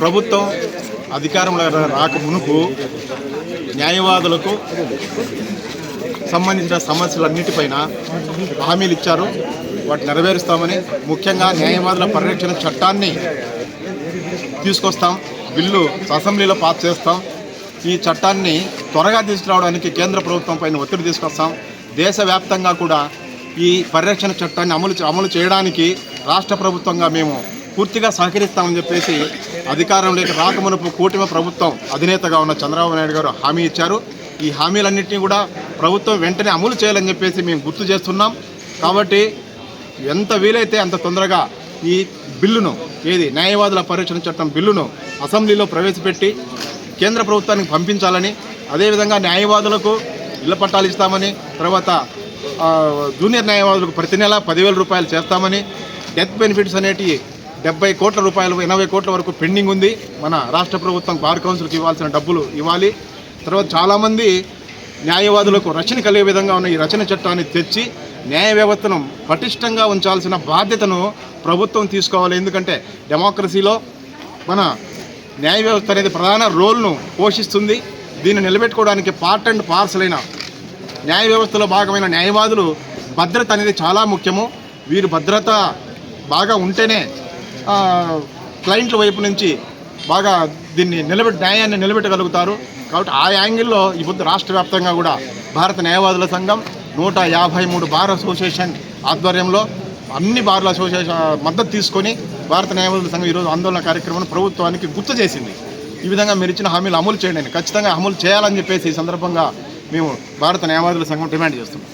ప్రభుత్వం అధికారంలో రాక మునుపు న్యాయవాదులకు సంబంధించిన సమస్యలన్నిటిపైన హామీలు ఇచ్చారు. వాటి నెరవేరుస్తామని ముఖ్యంగా న్యాయవాదుల పరిరక్షణ చట్టాన్ని తీసుకొస్తాం. బిల్లు అసెంబ్లీలో పాస్ చేస్తాం. ఈ చట్టాన్ని త్వరగా తీసుకురావడానికి కేంద్ర ప్రభుత్వం పైన ఒత్తిడి తీసుకొస్తాం. దేశవ్యాప్తంగా కూడా ఈ పరిరక్షణ చట్టాన్ని అమలు అమలు చేయడానికి రాష్ట్ర ప్రభుత్వంగా మేము పూర్తిగా సహకరిస్తామని చెప్పేసి అధికారంలోకి రాకమునుపు కూటమి ప్రభుత్వం అధినేతగా ఉన్న చంద్రబాబు నాయుడు గారు హామీ ఇచ్చారు. ఈ హామీలన్నింటినీ కూడా ప్రభుత్వం వెంటనే అమలు చేయాలని చెప్పేసి మేము గుర్తు చేస్తున్నాం. కాబట్టి ఎంత వీలైతే అంత తొందరగా ఈ బిల్లును ఏది న్యాయవాదుల పరిరక్షణ చట్టం బిల్లును అసెంబ్లీలో ప్రవేశపెట్టి కేంద్ర ప్రభుత్వానికి పంపించాలని అదేవిధంగా న్యాయవాదులకు ఇళ్ళ పట్టాలు ఇస్తామని తర్వాత జూనియర్ న్యాయవాదులకు ప్రతి నెల పదివేల రూపాయలు చేస్తామని డెత్ బెనిఫిట్స్ అనేటివి డెబ్బై కోట్ల రూపాయలు ఎనభై కోట్ల వరకు పెండింగ్ ఉంది. మన రాష్ట్ర ప్రభుత్వం బార్ కౌన్సిల్కి ఇవ్వాల్సిన డబ్బులు ఇవ్వాలి. తర్వాత చాలామంది న్యాయవాదులకు రచన కలిగే విధంగా ఉన్న ఈ రచన చట్టాన్ని తెచ్చి న్యాయ వ్యవస్థను పటిష్టంగా ఉంచాల్సిన బాధ్యతను ప్రభుత్వం తీసుకోవాలి. ఎందుకంటే డెమోక్రసీలో మన న్యాయ వ్యవస్థ అనేది ప్రధాన రోల్ను పోషిస్తుంది. దీన్ని నిలబెట్టుకోవడానికి పార్ట్ అండ్ పార్సల్ అయిన న్యాయ వ్యవస్థలో భాగమైన న్యాయవాదులు భద్రత అనేది చాలా ముఖ్యము. వీరు భద్రత బాగా ఉంటేనే క్లయింట్ల వైపు నుంచి బాగా దీన్ని నిలబెట్టి న్యాయాన్ని నిలబెట్టగలుగుతారు. కాబట్టి ఆ యాంగిల్లో ఈ పొద్దు రాష్ట్ర వ్యాప్తంగా కూడా భారత న్యాయవాదుల సంఘం నూట యాభై మూడు బార్ అసోసియేషన్ ఆధ్వర్యంలో అన్ని బార్ల అసోసియేషన్ మద్దతు తీసుకొని భారత న్యాయవాదుల సంఘం ఈరోజు ఆందోళన కార్యక్రమం ప్రభుత్వానికి గుర్తు చేసింది. ఈ విధంగా మీరు ఇచ్చిన హామీలు అమలు చేయండి. ఖచ్చితంగా అమలు చేయాలని చెప్పేసి ఈ సందర్భంగా మేము భారత న్యాయవాదుల సంఘం డిమాండ్ చేస్తున్నాం.